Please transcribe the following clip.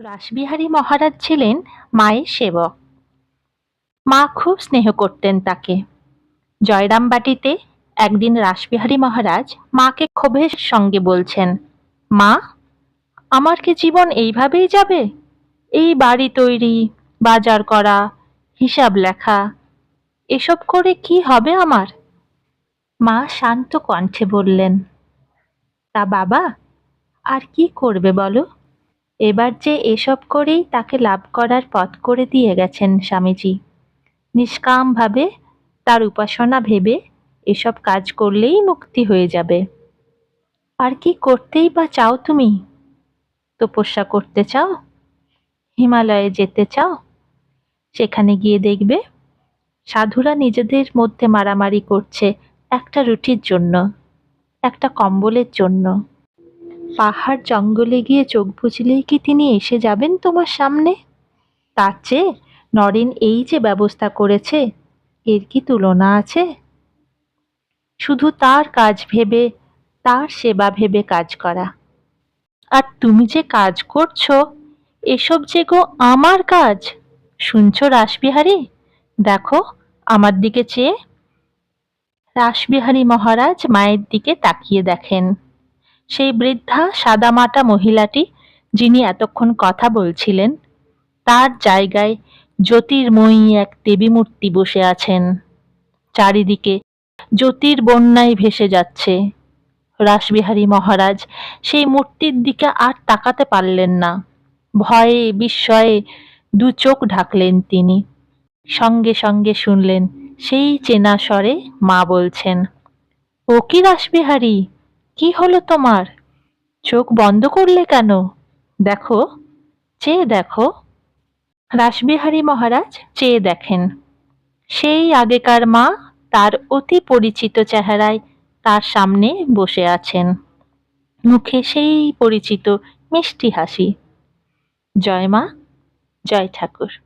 রাসবিহারী মহারাজ ছিলেন মায়ের সেবক। মা খুব স্নেহ করতেন তাকে। জয়রামবাটিতে একদিন রাসবিহারী মহারাজ মাকে ক্ষোভের সঙ্গে বলছেন, মা, আমার কি জীবন এইভাবেই যাবে? এই বাড়ি তৈরি, বাজার করা, হিসাব লেখা, এসব করে কি হবে আমার? মা শান্ত কণ্ঠে বললেন, তা বাবা, আর কি করবে বলো? এবার যে এসব করেই তাকে লাভ করার পথ করে দিয়ে গেছেন স্বামীজি। নিষ্কামভাবে তার উপাসনা ভেবে এসব কাজ করলেই মুক্তি হয়ে যাবে। আর কি করতেই বা চাও তুমি? তপস্যা করতে চাও? হিমালয়ে যেতে চাও? সেখানে গিয়ে দেখবে সাধুরা নিজেদের মধ্যে মারামারি করছে একটা রুটির জন্য, একটা কম্বলের জন্য। পাহাড় জঙ্গলে গিয়ে চোখ বুঝলেই কি তিনি এসে যাবেন তোমার সামনে? তার চেয়ে নরেন এই যে ব্যবস্থা করেছে, এর কি তুলনা আছে? শুধু তার কাজ ভেবে, তার সেবা ভেবে কাজ করা। আর তুমি যে কাজ করছ, এসব যে গো আমার কাজ, শুনছো রাসবিহারী? দেখো আমার দিকে চেয়ে। রাসবিহারী মহারাজ মায়ের দিকে তাকিয়ে দেখেন। সেই বৃদ্ধা সাদামাটা মহিলাটি, যিনি এতক্ষণ কথা বলছিলেন, তার জায়গায় জ্যোতির্ময়ী এক দেবী মূর্তি বসে আছেন। চারিদিকে জ্যোতির বন্যায় ভেসে যাচ্ছে। রাসবিহারী মহারাজ সেই মূর্তির দিকে আর তাকাতে পারলেন না। ভয়ে, বিস্ময়ে দু চোখ ঢাকলেন তিনি। সঙ্গে সঙ্গে শুনলেন, সেই চেনা স্বরে মা বলছেন, ও কি রাসবিহারী? কি হলো তোমার? চোখ বন্ধ করলে কেন? দেখো, চেয়ে দেখো। রাসবিহারী মহারাজ চেয়ে দেখেন। সেই আগেকার মা তার অতি পরিচিত চেহারায় তার সামনে বসে আছেন। মুখে সেই পরিচিত মিষ্টি হাসি। জয় মা, জয় ঠাকুর।